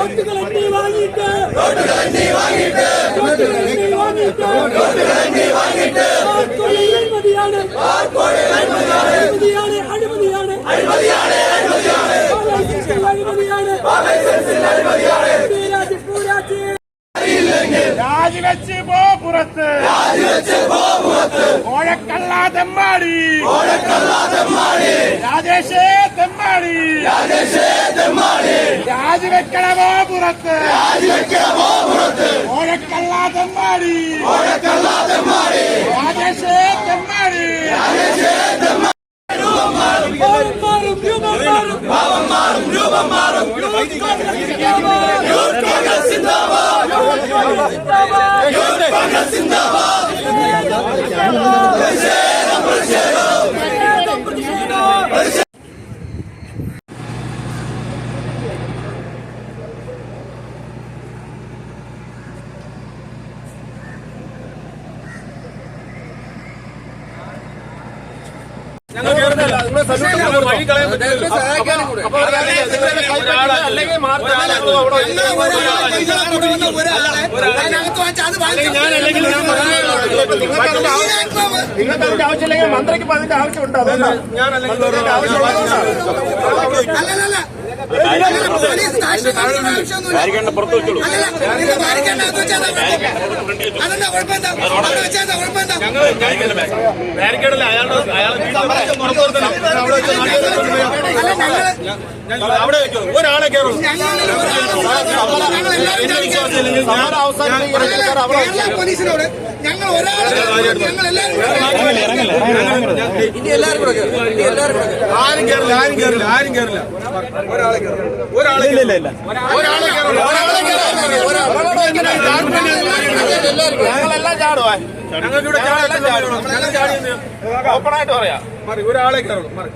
சொத்துக்களை நீ வாங்கிட்டு வாங்கிட்டு வாங்கிட்டு வாங்கிட்டு രാജേഷേ തെമ്മാടി. രാജിവെക്കണമോ പുറത്ത്. കോഴക്കള്ള തെമ്മാടി. രാജേഷേ തെമ്മാടി. മാറും മാറും രൂപം മാറും. രൂപം മാറും 两个给 നിങ്ങൾക്ക് അതിന്റെ ആവശ്യമില്ലെങ്കിൽ മന്ത്രിക്ക് അതിന്റെ ആവശ്യമുണ്ടോ അതുകൊണ്ടാ ഞാൻ അല്ലെങ്കിൽ ബാരിക്കേണ്ട പുറത്ത് വെച്ചോളൂ ബാരിക്കേഡല്ല അയാളുടെ അയാളെ അവിടെ ഒരാളെ കയറും ഞാൻ അവസാനം പോലീസിനോട് ഞങ്ങൾ ഒരാളെ ഞങ്ങൾ എല്ലാവരും ആരും കയറില്ല ആരും കയറില്ല ആരും കയറില്ല ഒരാളെ കയറില്ല ഒരാളെ ഇല്ല ഇല്ല ഒരാളെ കയറില്ല ഞങ്ങളെല്ലാം ചാടുവാ. ഞങ്ങൾക്കിവിടെ ഞങ്ങൾ ചാടി ഓപ്പണായിട്ട് പറയാം. മറി ഒരാളെ കയറുള്ളൂ മറി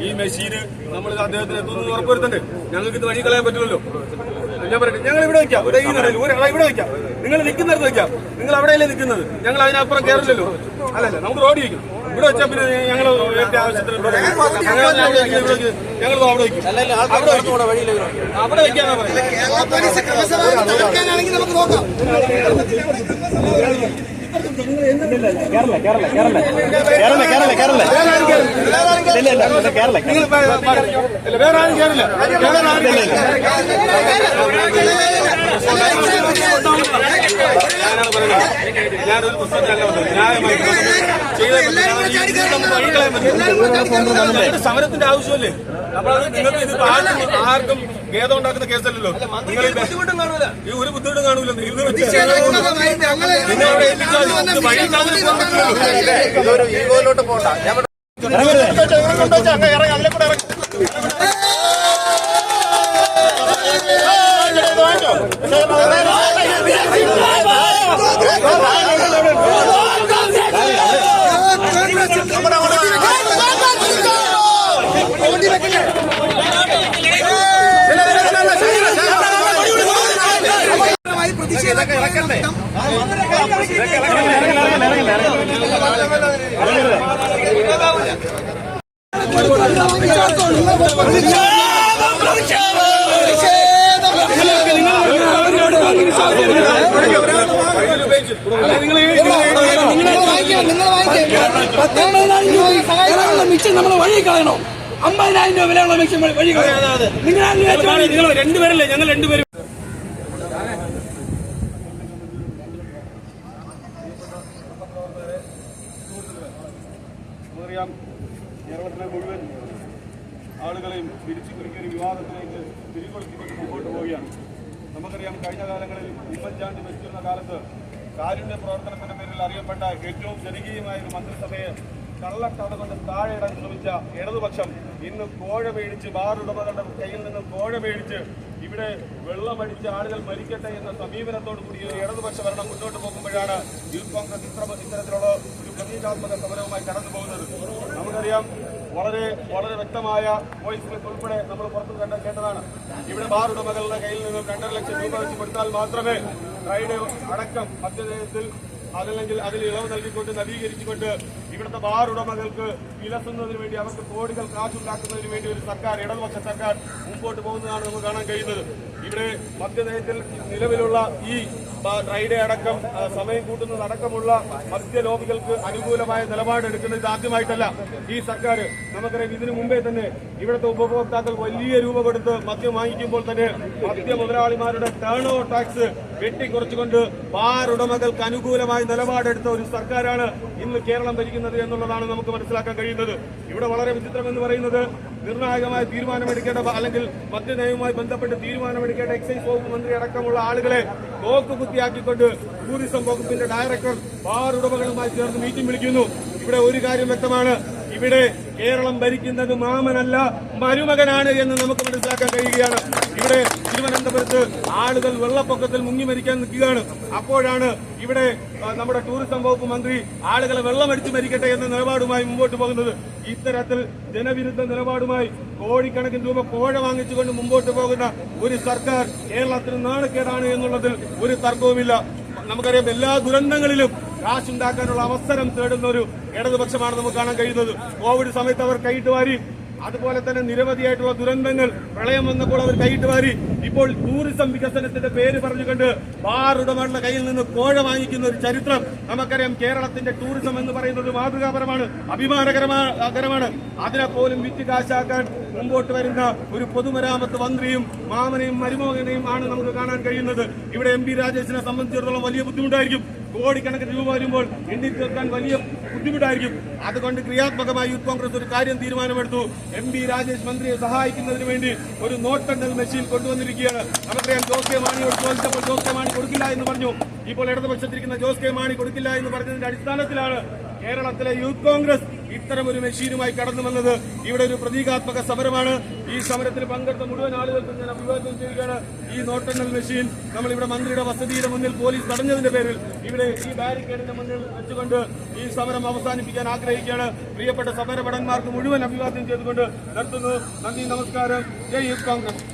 ഈ മെഷീന് നമ്മൾ അദ്ദേഹത്തിന് എത്തുന്നത് ഉറപ്പുവരുത്തണ്ടേ ഞങ്ങൾക്ക് ഇത് വഴി കളയാൻ പറ്റുമല്ലോ ഞാൻ പറയട്ടെ ഞങ്ങൾ ഇവിടെ വെക്കാം ഒരാളെ ഇവിടെ വെക്കാം. നിങ്ങൾ നിൽക്കുന്നിടത്ത് വെക്കാം. നിങ്ങൾ അവിടെയല്ലേ നിൽക്കുന്നത്? ഞങ്ങൾ അതിനപ്പുറം കയറില്ലല്ലോ അല്ലല്ല നമുക്ക് റോഡ് വയ്ക്കും ഇവിടെ വെച്ചാൽ പിന്നെ ഞങ്ങൾ ആവശ്യത്തിന് ഞങ്ങൾ അവിടെ വയ്ക്കും, അവിടെ വയ്ക്കും അവിടെ വയ്ക്കും അവിടെ വെക്കാന്നാ പറയുന്നത് കേരള കേരള കേരള കേരള കേരള കേരള കേരള കേരള കേരള. സമരത്തിന്റെ ആവശ്യമല്ലേ അത് നിങ്ങൾക്ക് ഇത് ആർക്കും ആർക്കും ഖേദം ഉണ്ടാക്കുന്ന കേസല്ലല്ലോ നിങ്ങൾ ഈ ഒരു ബുദ്ധിമുട്ടും കാണൂല ഇത് വെച്ച് അവിടെ ഏൽപ്പിച്ചാൽ ഇതൊരു ഈഗോയിലോട്ട് പോകണ്ട. ഞാൻ ഇറങ്ങി അതിലെ കൂടെ ഇറങ്ങി. പ്രതിഷേധം മിച്ചം നമ്മൾ വഴി കളയണം. അമ്പതിനായിരം രൂപ വിലയുള്ള മിച്ചം വഴി കളയണം. നിങ്ങൾ നിങ്ങൾ രണ്ടുപേരല്ലേ? ഞങ്ങൾ രണ്ടുപേരും നമുക്കറിയാം കേരളത്തിലെ മുഴുവൻ ആളുകളെയും പിരിച്ചു കുറിക്കുന്ന ഒരു വിവാദത്തിലേക്ക് മുമ്പോട്ട് പോവുകയാണ് നമുക്കറിയാം കഴിഞ്ഞ കാലങ്ങളിൽ ഉമ്മൻചാണ്ടി ഭരിച്ചിരുന്ന കാലത്ത് കാരുണ്യ പ്രവർത്തനത്തിന്റെ പേരിൽ അറിയപ്പെട്ട ഏറ്റവും ജനകീയമായ ഒരു മന്ത്രിസഭയെ കള്ളക്കട കൊണ്ട് താഴെയിടാൻ ശ്രമിച്ച ഇടതുപക്ഷം ഇന്ന് കോഴ മേടിച്ച് ബാർ ഉടമകളുടെ കയ്യിൽ നിന്ന് കോഴ മേടിച്ച് ഇവിടെ വെള്ളമടിച്ച് ആളുകൾ മരിക്കട്ടെ എന്ന സമീപനത്തോടു കൂടി ഒരു ഇടതുപക്ഷ ഭരണം മുന്നോട്ട് പോകുമ്പോഴാണ് യൂത്ത് കോൺഗ്രസ് ഇത്തരത്തിലുള്ള ഒരു പ്രതീകാത്മക സമരവുമായി കടന്നു പോകുന്നത് നമുക്കറിയാം വളരെ വളരെ വ്യക്തമായ വോയിസ് ഉൾപ്പെടെ നമ്മൾ പുറത്തു കണ്ട കേട്ടതാണ്. ഇവിടെ ബാർ ഉടമകളുടെ കയ്യിൽ നിന്നും രണ്ടര ലക്ഷം രൂപ വെച്ച് കൊടുത്താൽ മാത്രമേ റൈഡ് അടക്കം മധ്യദേശത്തിൽ അതല്ലെങ്കിൽ അതിൽ ഇളവ് നൽകിക്കൊണ്ട് നവീകരിച്ചുകൊണ്ട് ഇവിടുത്തെ ബാർ ഉടമകൾക്ക് വിലസുന്നതിന് വേണ്ടി അവർക്ക് കോടികൾ കാശുണ്ടാക്കുന്നതിന് വേണ്ടി ഒരു സർക്കാർ ഇടതുപക്ഷ സർക്കാർ മുമ്പോട്ട് പോകുന്നതാണ് നമുക്ക് കാണാൻ കഴിയുന്നത്. ഇവിടെ മധ്യനയത്തിൽ നിലവിലുള്ള ഈ ഫ്രൈഡേ അടക്കം സമയം കൂട്ടുന്നത് അടക്കമുള്ള ലോബികൾക്ക് അനുകൂലമായ നിലപാടെടുക്കുന്നത് ആദ്യമായിട്ടല്ല. ഈ സർക്കാർ നമുക്കറിയാം ഇതിനു മുമ്പേ തന്നെ ഇവിടുത്തെ ഉപഭോക്താക്കൾ വലിയ രൂപ കൊടുത്ത് മദ്യം വാങ്ങിക്കുമ്പോൾ തന്നെ മദ്യ മുതലാളിമാരുടെ ടേൺ ഓവർ ടാക്സ് വെട്ടിക്കുറച്ചുകൊണ്ട് ബാർ ഉടമകൾക്ക് അനുകൂലമായ നിലപാടെടുത്ത ഒരു സർക്കാരാണ് ഇന്ന് കേരളം ഭരിക്കുന്നത് എന്നുള്ളതാണ് നമുക്ക് മനസ്സിലാക്കാൻ കഴിയുന്നത്. ഇവിടെ വളരെ വിചിത്രം എന്ന് പറയുന്നത് നിർണായകമായ തീരുമാനമെടുക്കേണ്ട അല്ലെങ്കിൽ മദ്യനയവുമായി ബന്ധപ്പെട്ട് തീരുമാനമെടുക്കേണ്ട എക്സൈസ് വകുപ്പ് മന്ത്രി അടക്കമുള്ള ആളുകളെ നോക്ക് കുത്തിയാക്കിക്കൊണ്ട് ടൂറിസം വകുപ്പിന്റെ ഡയറക്ടർ ബാർ ഉടമകളുമായി ചേർന്ന് മീറ്റിംഗ് വിളിക്കുന്നു. ഇവിടെ ഒരു കാര്യം വ്യക്തമാണ്. ഇവിടെ കേരളം ഭരിക്കുന്നത് മാമനല്ല മരുമകനാണ് എന്ന് നമുക്ക് മനസ്സിലാക്കാൻ കഴിയുകയാണ്. ഇവിടെ തിരുവനന്തപുരത്ത് ആളുകൾ വെള്ളപ്പൊക്കത്തിൽ മുങ്ങി മരിക്കാൻ നിൽക്കുകയാണ്. അപ്പോഴാണ് ഇവിടെ നമ്മുടെ ടൂറിസം വകുപ്പ് മന്ത്രി ആളുകളെ വെള്ളമടിച്ച് മരിക്കട്ടെ എന്ന നിലപാടുമായി മുമ്പോട്ട് പോകുന്നത്. ഇത്തരത്തിൽ ജനവിരുദ്ധ നിലപാടുമായി കോടിക്കണക്കിന് രൂപ കോഴ വാങ്ങിച്ചുകൊണ്ട് മുമ്പോട്ട് പോകുന്ന ഒരു സർക്കാർ കേരളത്തിന് നാണക്കേടാണ് എന്നുള്ളതിൽ ഒരു തർക്കവുമില്ല. നമുക്കറിയാം എല്ലാ ദുരന്തങ്ങളിലും കാശുണ്ടാക്കാനുള്ള അവസരം തേടുന്ന ഒരു ഇടതുപക്ഷമാണ് നമുക്ക് കാണാൻ കഴിയുന്നത്. കോവിഡ് സമയത്ത് അവർ കൈയിട്ട് വാരി അതുപോലെ തന്നെ നിരവധിയായിട്ടുള്ള ദുരന്തങ്ങൾ പ്രളയം വന്നപ്പോൾ അവർ കൈയിട്ട് വാരി. ഇപ്പോൾ ടൂറിസം വികസനത്തിന്റെ പേര് പറഞ്ഞുകൊണ്ട് ബാർ ഉടമകളുടെ കയ്യിൽ നിന്ന് കോഴ വാങ്ങിക്കുന്ന ഒരു ചരിത്രം നമുക്കറിയാം. കേരളത്തിന്റെ ടൂറിസം എന്ന് പറയുന്നത് മാതൃകാപരമാണ് അഭിമാനകരമാണ് അതിനെ പോലും വിറ്റ് കാശാക്കാൻ മുമ്പോട്ട് വരുന്ന ഒരു പൊതുമരാമത്ത് മന്ത്രിയും മാമനെയും മരുമോഹനെയും ആണ് നമുക്ക് കാണാൻ കഴിയുന്നത്. ഇവിടെ എം പി രാജേഷിനെ സംബന്ധിച്ചിടത്തോളം വലിയ ബുദ്ധിമുട്ടായിരിക്കും. കോടിക്കണക്കിന് രൂപ വരുമ്പോൾ എണ്ണി തീർക്കാൻ വലിയ ബുദ്ധിമുട്ടായിരിക്കും. അതുകൊണ്ട് ക്രിയാത്മകമായി യൂത്ത് കോൺഗ്രസ് ഒരു കാര്യം തീരുമാനമെടുത്തു. എം പി രാജേഷ് മന്ത്രിയെ സഹായിക്കുന്നതിന് വേണ്ടി ഒരു നോട്ടെണ്ണൽ മെഷീൻ കൊണ്ടുവന്നിരിക്കുകയാണ്. നമുക്കറിയാം ജോസ് കെ മാണിയോട് ചോദിച്ചപ്പോൾ ജോസ് കെ മാണി കൊടുക്കില്ല എന്ന് പറഞ്ഞു. ഇപ്പോൾ ഇടതുപക്ഷത്തിരിക്കുന്ന ജോസ് കെ മാണി കൊടുക്കില്ല എന്ന് പറഞ്ഞതിന്റെ അടിസ്ഥാനത്തിലാണ് കേരളത്തിലെ യൂത്ത് കോൺഗ്രസ് ഇത്തരം ഒരു മെഷീനുമായി കടന്നു വന്നത് ഇവിടെ ഒരു പ്രതീകാത്മക സമരമാണ്. ഈ സമരത്തിൽ പങ്കെടുത്ത മുഴുവൻ ആളുകൾക്കും ഞാൻ അഭിവാദ്യം ചെയ്യുകയാണ്. ഈ നോട്ടെണ്ണൽ മെഷീൻ നമ്മൾ ഇവിടെ മന്ത്രിയുടെ വസതിയുടെ മുന്നിൽ പോലീസ് തടഞ്ഞതിന്റെ പേരിൽ ഇവിടെ ഈ ബാരിക്കേഡിന്റെ മുന്നിൽ വെച്ചുകൊണ്ട് ഈ സമരം അവസാനിപ്പിക്കാൻ ആഗ്രഹിക്കുകയാണ്. പ്രിയപ്പെട്ട സമരഭടന്മാർക്ക് മുഴുവൻ അഭിവാദ്യം ചെയ്തുകൊണ്ട് നിർത്തുന്നു. നന്ദി നമസ്കാരം. ജയ് കോൺഗ്രസ്.